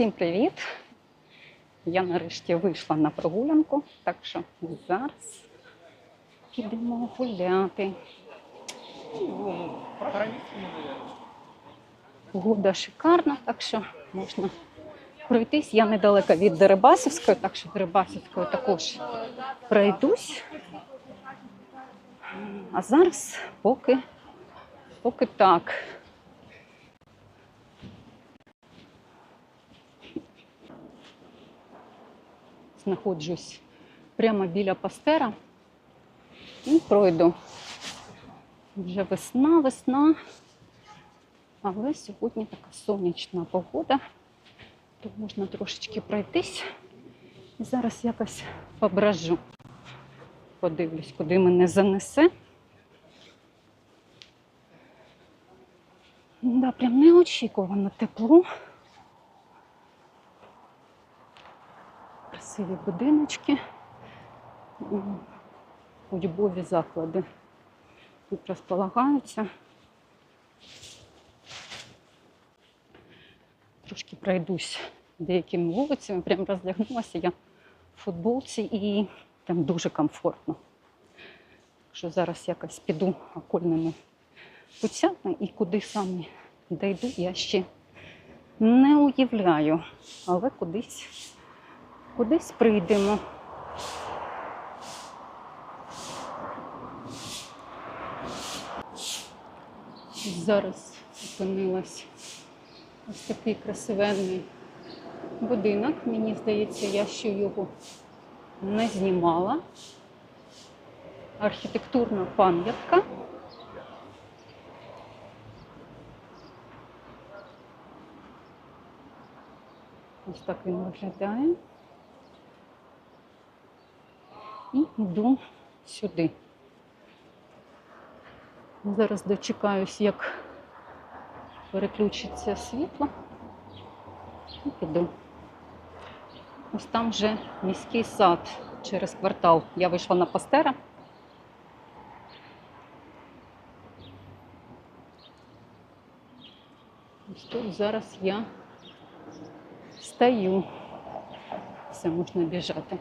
Всім привіт! Я нарешті вийшла на прогулянку, так що зараз підемо гуляти. Погода шикарна, так що можна пройтись. Я недалеко від Дерибасівської, так що Дерибасівською також пройдусь. А зараз поки, поки так. Знаходжусь прямо біля пастера і пройду. Вже весна, весна. Але сьогодні така сонячна погода, то можна трошечки пройтись. І зараз якось пображу. Подивлюсь, куди мене занесе. Да, прям неочікувано тепло. Красиві будиночки, учбові заклади тут розполагаються. Трошки пройдусь деякими вулицями, прям роздягнулася я в футболці і там дуже комфортно. Що зараз якось піду окольними путями і куди саме дійду, я ще не уявляю, але кудись кудись прийдемо. Зараз опинилась ось такий красивенний будинок. Мені здається, я ще його не знімала. Архітектурна пам'ятка. Ось так він виглядає. І йду сюди. Зараз дочекаюсь, як переключиться світло. І піду. Ось там вже міський сад через квартал. Я вийшла на пастера. Ось тут зараз я стою. Все можна біжати.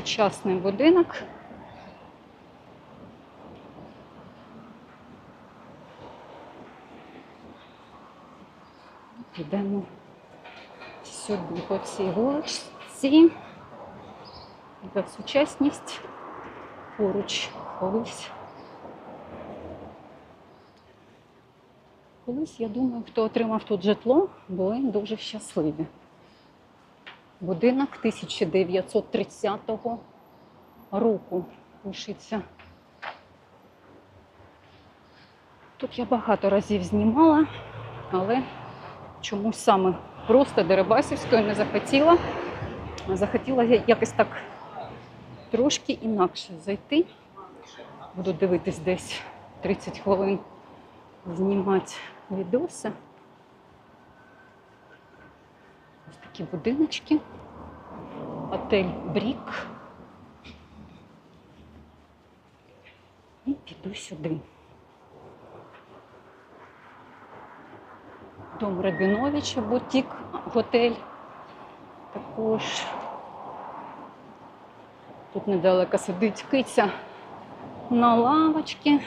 Сучасний будинок. Підемо сюди по цій вулиці. За сучасність поруч колись. Колись, я думаю, хто отримав тут житло, були дуже щасливі. Будинок 1930 року пишеться. Тут я багато разів знімала, але чомусь саме просто Дерибасівською не захотіла. Захотіла якось так трошки інакше зайти. Буду дивитись десь 30 хвилин знімати відоси. Ось такі будиночки. Отель Брік. І піду сюди. Дом Рабіновича, бутік, готель. Також тут недалеко сидить киця на лавочці.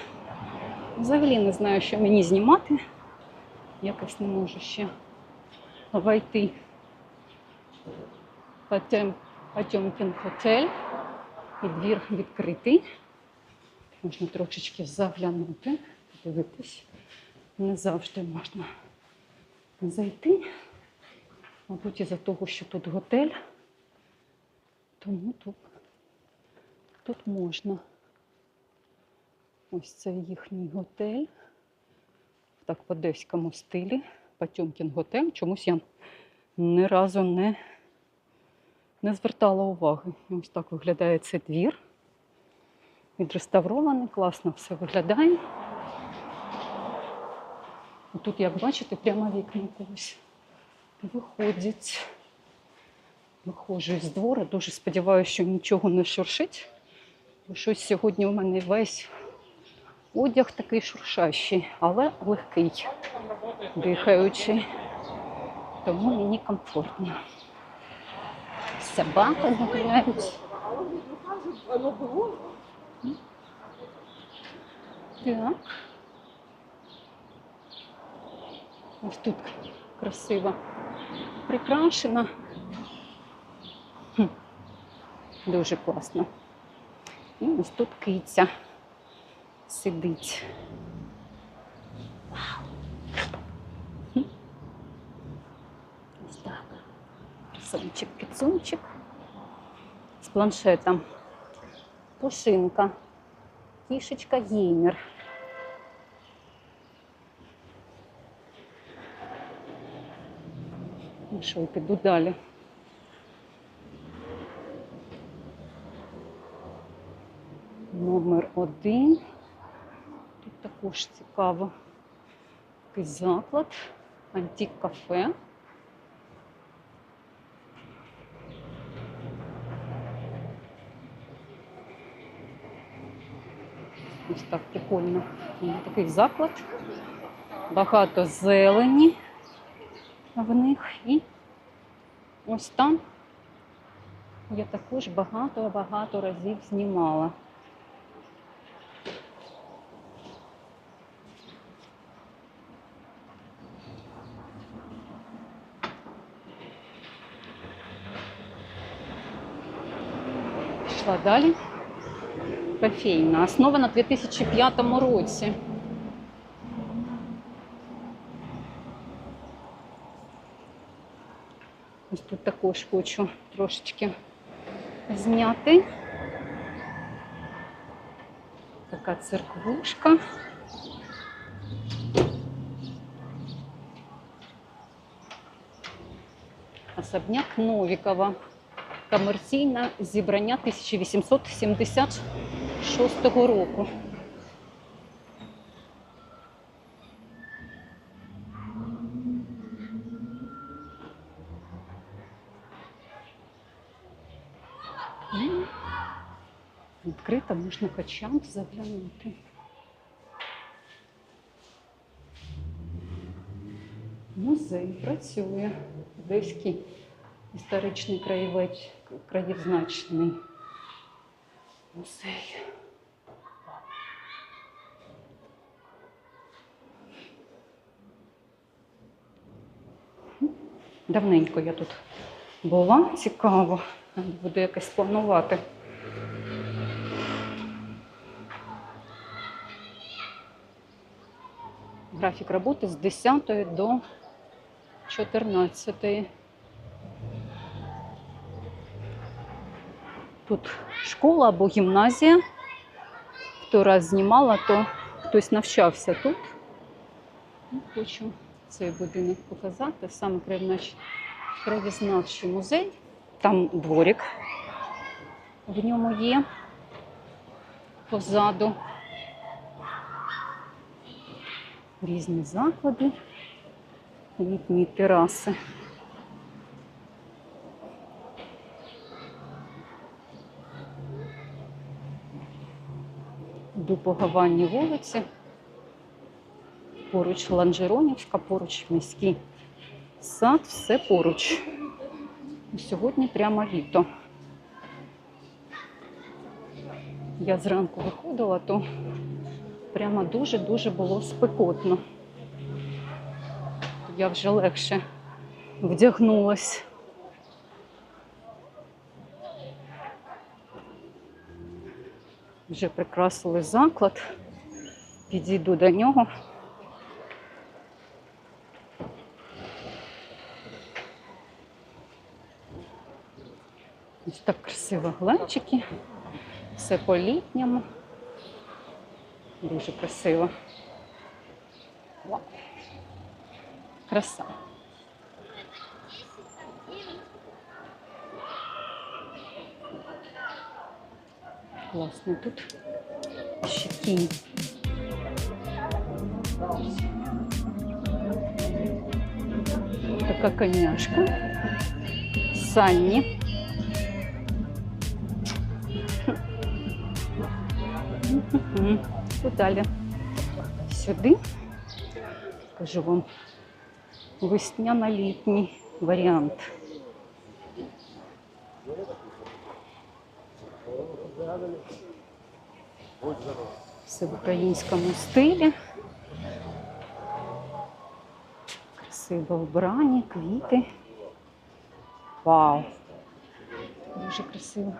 Взагалі не знаю, що мені знімати. Якось не можу ще войти Потем Потемкін готель. І двір відкритий. Можна трошечки заглянути, подивитись. Не завжди можна зайти. Мабуть, із-за того, що тут готель, тому тут, тут можна. Ось це їхній готель. Так, в одеському стилі. Потьомкін готель. Чомусь я ні разу не, не звертала уваги. Ось так виглядає цей двір. Відреставрований, класно все виглядає. Тут, як бачите, прямо вікна когось виходять. Виходжу із двору, дуже сподіваюся, що нічого не шуршить. Бо щось сьогодні у мене весь Одяг такий шуршащий, але легкий, дихаючий. Тому мені комфортно. Собаки гуляють. Так. Ось тут красиво прикрашена. Хм. Дуже класно. І ось тут киця сидить. Вау. Хм. Ось так. Красунчик, кицунчик з планшетом. Пушинка. Кішечка геймер. Ну що, піду далі. Номер один. Тут також цікаво. Такий заклад, антик кафе. Ось так прикольно. Такий заклад. Багато зелені в них. І ось там я також багато-багато разів знімала. Пішла далі. Кофейна, основана в 2005 році. Ось тут також хочу трошечки зняти. Така церквушка. Особняк Новікова. Комерційне зібрання 1876 року. М. Відкрито можна б заглянути. Музей працює. Одеський історичний краєвець, краєзнавчний музей. Давненько я тут була, цікаво. Буде якось планувати. Графік роботи з 10 до 14. Тут школа або гімназія. Хто раз знімала, то хтось навчався тут. Ну, Хочу цей будинок показати. Саме краєзнавчий музей. Там дворик в ньому є позаду. Різні заклади, літні тераси. Йду погаванні вулиці. Поруч Ланжеронівська, поруч міський сад, все поруч. Сьогодні прямо літо. Я зранку виходила, то прямо дуже-дуже було спекотно. Я вже легше вдягнулась. Вже прикрасили заклад. Підійду до нього. Так красиво глечики. Все по-літньому. Дуже красиво. Вау. Краса. Класно тут. Ще кінь. Така коняшка. Санні. Далі. сюди. Кажу вам весняно-літній варіант. Все в українському стилі. Красиво вбрані, квіти. Вау! Дуже красиво.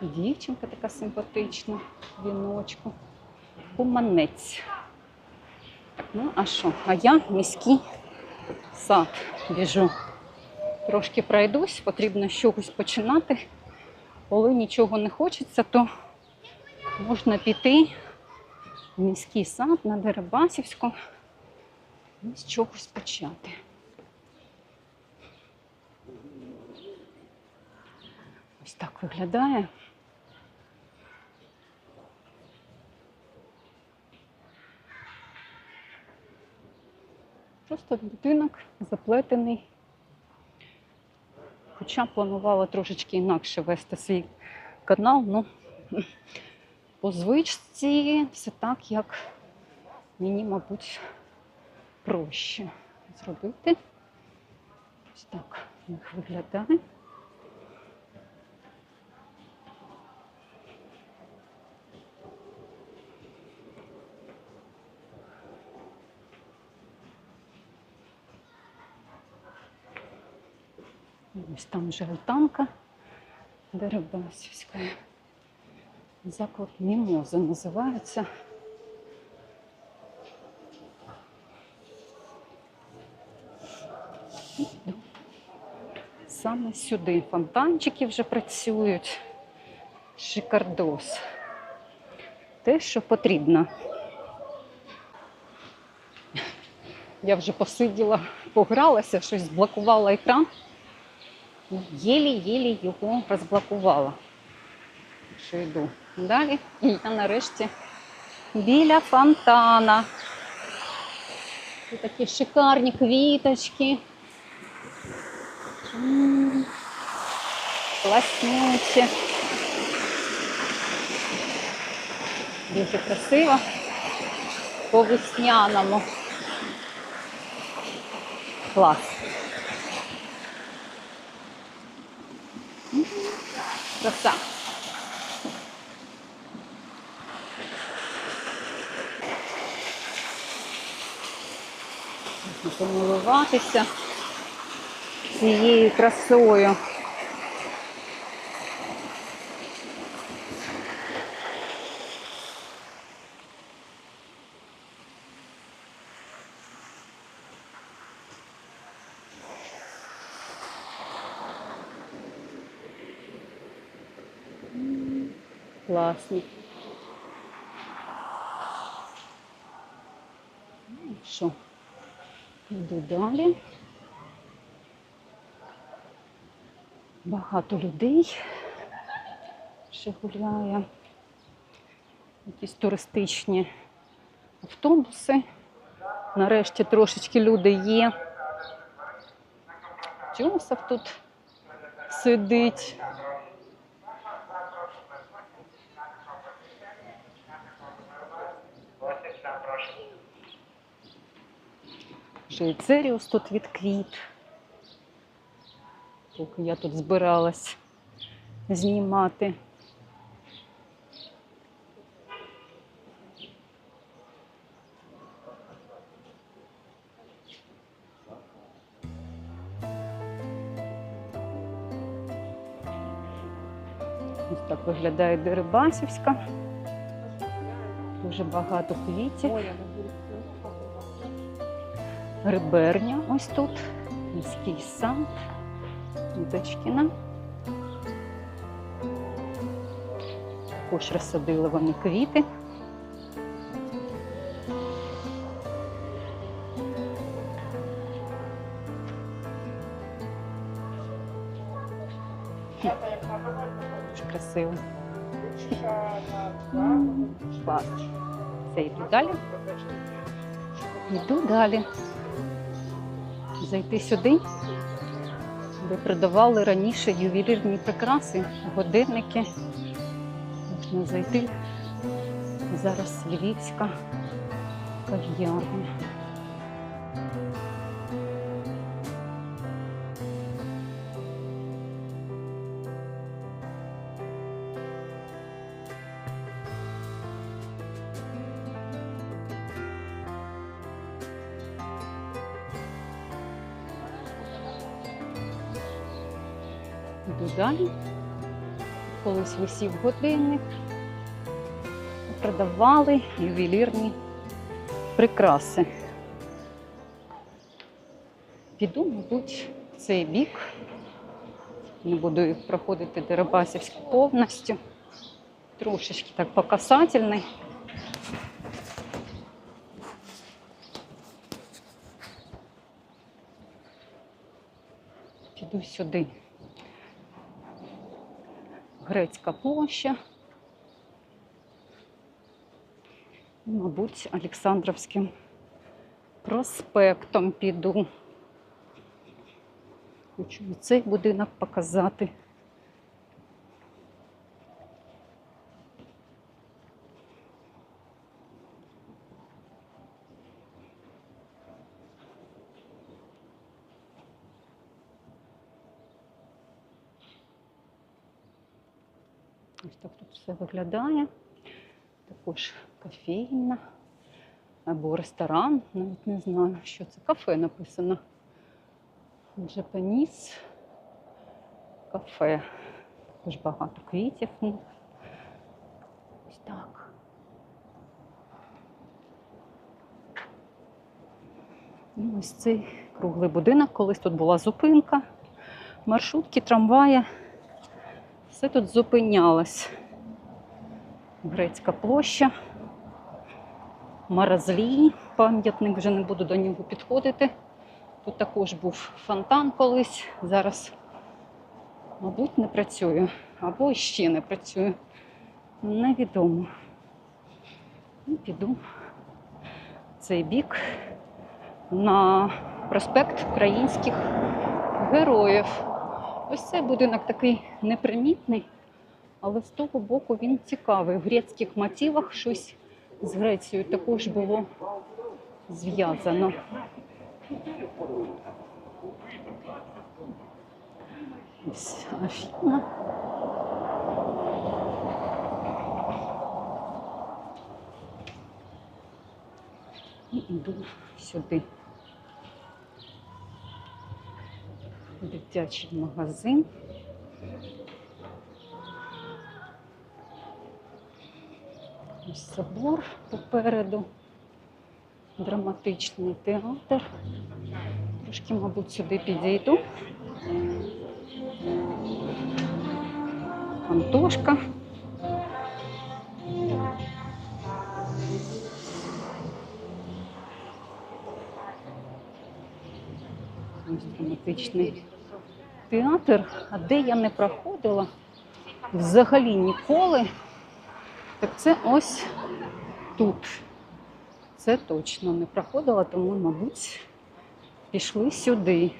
Дівчинка така симпатична, віночку. Куманець. Ну, а що? А я міський сад біжу. Трошки пройдусь, потрібно з чогось починати. Коли нічого не хочеться, то можна піти в міський сад на Дерибасівську і з чогось почати. Ось так виглядає. Просто будинок заплетений. Хоча планувала трошечки інакше вести свій канал, ну по звичці все так, як мені, мабуть, проще зробити. Ось так них виглядає. Ось там вже альтанка Дерибасівська. Заклад Мімоза називається. Саме сюди фонтанчики вже працюють. Шикардос. Те, що потрібно. Я вже посиділа, погралася, щось зблокувала екран. Єлі-єлі його розблокувала. Що йду далі. І я нарешті біля фонтана. Тут такі шикарні квіточки. Класнючі. Дуже красиво. По весняному. Клас. Краса. Можна помилуватися цією красою. Класно. Ну, Що? Йду далі. Багато людей ще гуляє. Якісь туристичні автобуси. Нарешті трошечки люди є. Джосеф тут сидить. Швейцеріус тут відквіт. Поки я тут збиралась знімати. Ось так виглядає Дерибасівська. Дуже багато квітів. Риберня ось тут, міський сад, Дочкіна. Також розсадили вони квіти. Дуже красиво. Все, йду далі. Йду далі. Зайти сюди, де продавали раніше ювелірні прикраси, годинники. Можна зайти. Зараз львівська кав'ярня. Далі. Колись висів годинник, продавали ювелірні прикраси. Піду, мабуть, цей бік. Не буду проходити Дерибасівську повністю. Трошечки так по касательний. Піду сюди. Грецька площа. І, Мабуть, Олександровським проспектом піду. Хочу і цей будинок показати. Ось так тут все виглядає. Також кофейна або ресторан, навіть не знаю, що це. Кафе написано. Джапаніс кафе. Також багато квітів. Ну, Ось так. І ось цей круглий будинок. Колись тут була зупинка, маршрутки, трамваї. Все тут зупинялось. Грецька площа, Маразлі, пам'ятник, вже не буду до нього підходити. Тут також був фонтан колись, зараз, мабуть, не працює, або ще не працює. Невідомо. І піду в цей бік на проспект українських героїв. Ось цей будинок такий непримітний, але з того боку він цікавий. В грецьких мотивах щось з Грецією також було зв'язано. Ось Афіна. І йду сюди. Дитячий магазин. Ось собор попереду. Драматичний театр. Трошки, мабуть, сюди підійду. Антошка. Ось драматичний театр, а де я не проходила взагалі ніколи, так це ось тут. Це точно не проходила, тому, мабуть, пішли сюди.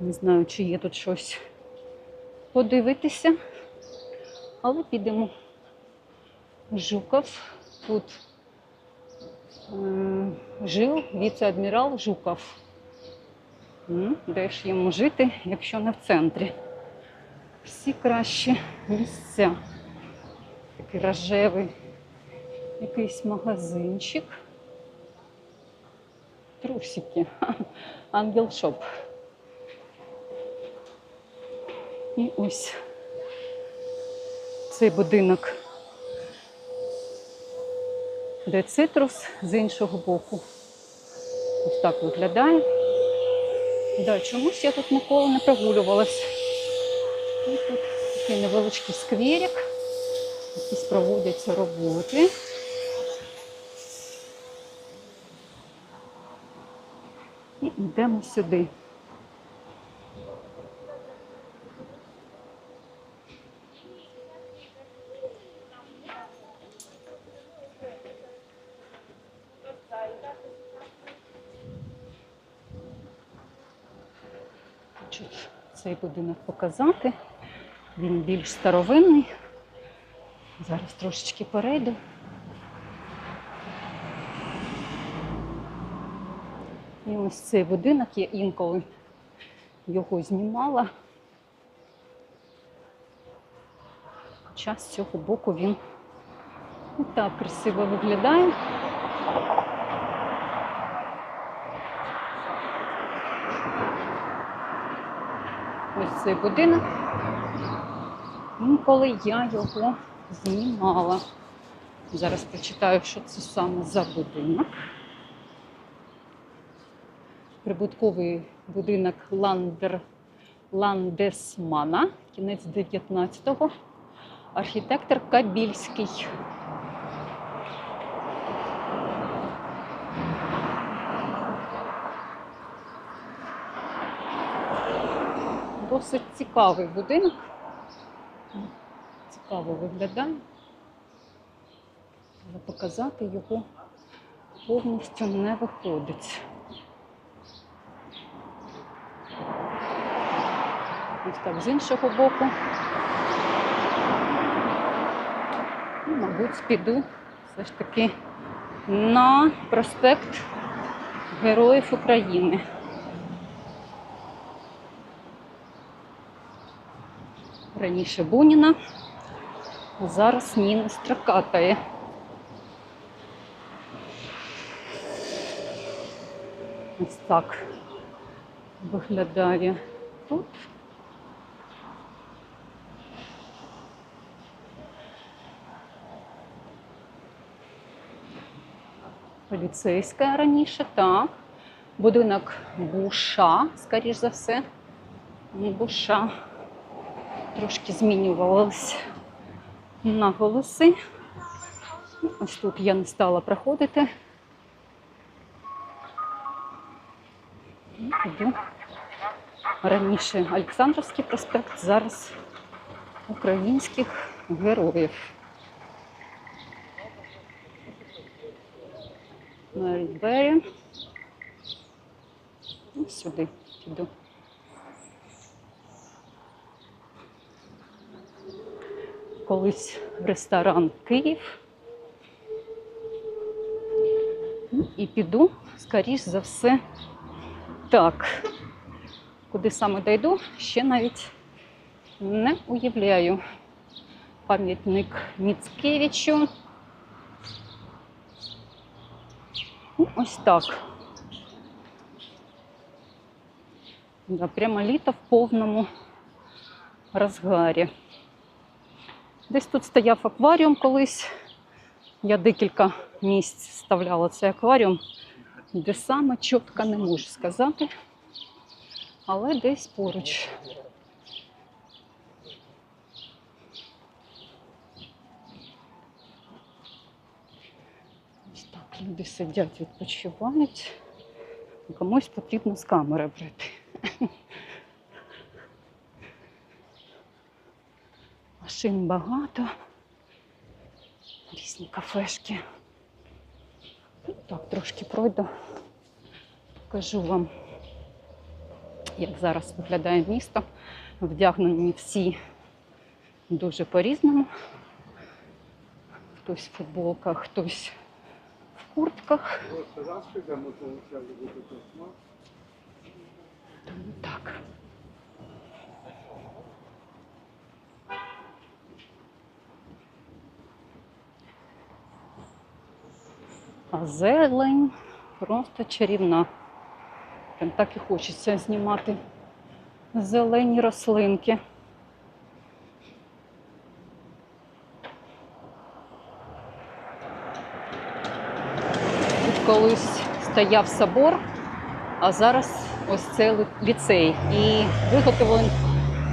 Не знаю, чи є тут щось подивитися, але підемо. Жуков. Тут е, жив віце-адмірал Жуков. Де ж йому жити, якщо не в центрі? Всі кращі місця. Такий рожевий якийсь магазинчик. Трусики. Ангел Шоп. І ось цей будинок, де цитрус з іншого боку. Ось так виглядає. Да, чомусь я тут ніколи не прогулювалась. І тут такий невеличкий скверик. Якісь проводяться роботи. І йдемо сюди. цей будинок показати. Він більш старовинний. Зараз трошечки перейду. І ось цей будинок, я інколи його знімала. Хоча з цього боку він так красиво виглядає. Цей будинок. Інколи я його знімала. Зараз прочитаю, що це саме за будинок. Прибутковий будинок Ландер, Ландесмана, кінець 19-го. Архітектор Кабільський. Досить цікавий будинок. Цікаво виглядає. Але показати його повністю не виходить. Ось так з іншого боку. І, мабуть, піду все ж таки на проспект Героїв України. Раніше Буніна, а зараз Ніна Стракатає. Ось так виглядає тут. Поліцейська раніше, так. Будинок Буша, скоріш за все. Буша. Трошки змінювалися наголоси. Ось тут я не стала проходити. Іду. Раніше Олександровський проспект, зараз українських героїв. Мерідбері. І сюди піду. Колись ресторан Київ. Ну, І піду, скоріш за все, так. Куди саме дойду, ще навіть не уявляю. Пам'ятник Міцкевичу. Ну, Ось так. Да, прямо літо в повному розгарі. Десь тут стояв акваріум колись. Я декілька місць вставляла цей акваріум, де саме чітко не можу сказати, але десь поруч. Люди сидять, відпочивають. Комусь потрібно з камери брати. Машин багато. Різні кафешки. Ну, Так, трошки пройду. Покажу вам, як зараз виглядає місто. Вдягнені всі дуже по-різному. Хтось в футболках, хтось в куртках. Тому так. А зелень просто чарівна. Прям так і хочеться знімати зелені рослинки. Тут колись стояв собор, а зараз ось це ліцей. І виготовлений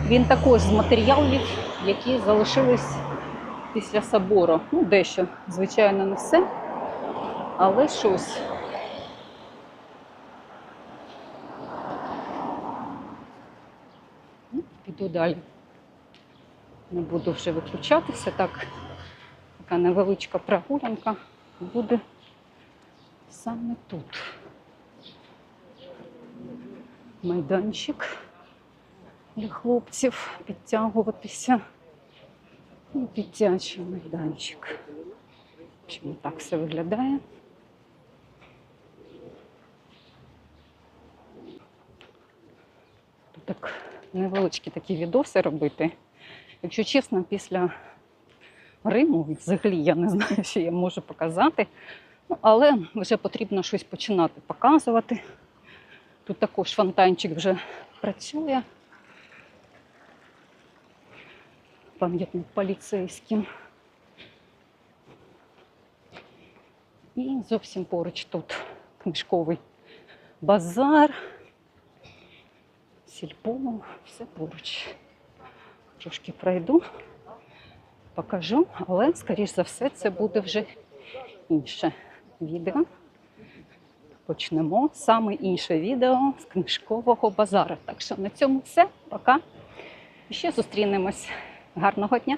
він також з матеріалів, які залишились після собору. Ну, дещо, звичайно, не все, але щось. Ну, Піду далі. Не буду вже виключатися. Так, така невеличка прогулянка буде саме тут. Майданчик для хлопців підтягуватися. І дитячий майданчик. Чому так все виглядає? Так невеличкі такі відоси робити. Якщо чесно, після Риму взагалі я не знаю, що я можу показати. Ну, але вже потрібно щось починати показувати. Тут також фонтанчик вже працює. Пам'ятник поліцейським. І зовсім поруч тут книжковий базар, сільпо, все поруч. Трошки пройду, покажу, але, скоріш за все, це буде вже інше відео. Почнемо саме інше відео з книжкового базару. Так що на цьому все. Пока. Ще зустрінемось. Гарного дня!